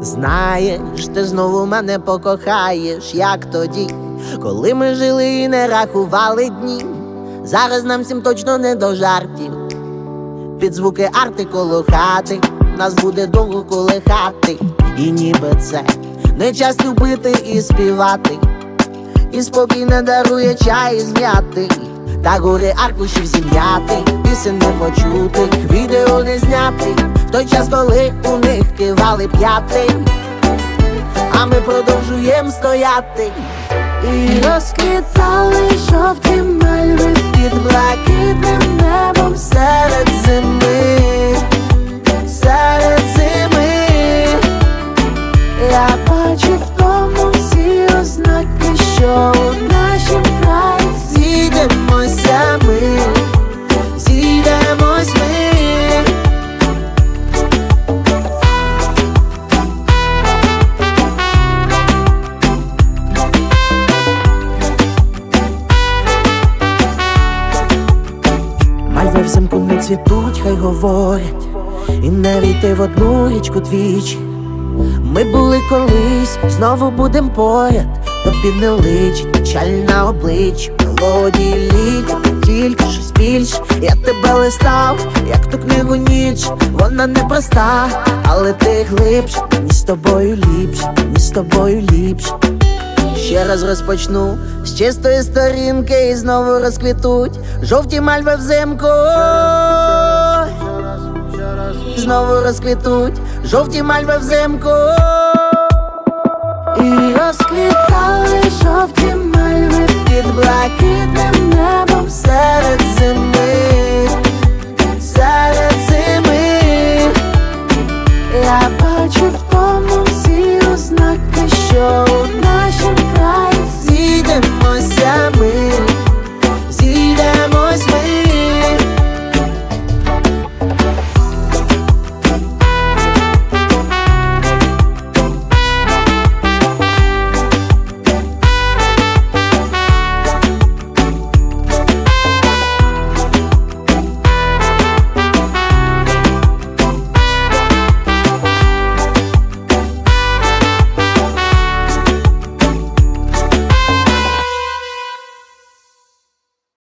Знаєш, ти знову мене покохаєш, як тоді, коли ми жили і не рахували дні. Зараз нам всім точно не до жартів. Під звуки арти коло хати, нас буде довго колихати. І ніби це не час любити і співати. І спокій не дарує чай зм'яти. Та гори аркушів зім'яти, пісень не почутих, відео не зняти. В той час, коли у них кивали п'яти, а ми продовжуємо стояти. І розквітали жовті мальви під блакитним Мальви взимку не цвітуть, хай говорять, і не війти в одну річку двічі. Ми були колись, знову будем поряд, тобі не личить печаль на обличчі, мелодії літ, тільки щось більше. Я тебе листав, як ту книгу ніч, вона непроста, але ти глибше, мені з тобою ліпше, мені з тобою ліпше. Ще раз розпочну з чистої сторінки і знову розквітуть жовті мальви взимку. Знову розквітуть жовті мальви взимку. І розквітали жовті мальви під блакитним.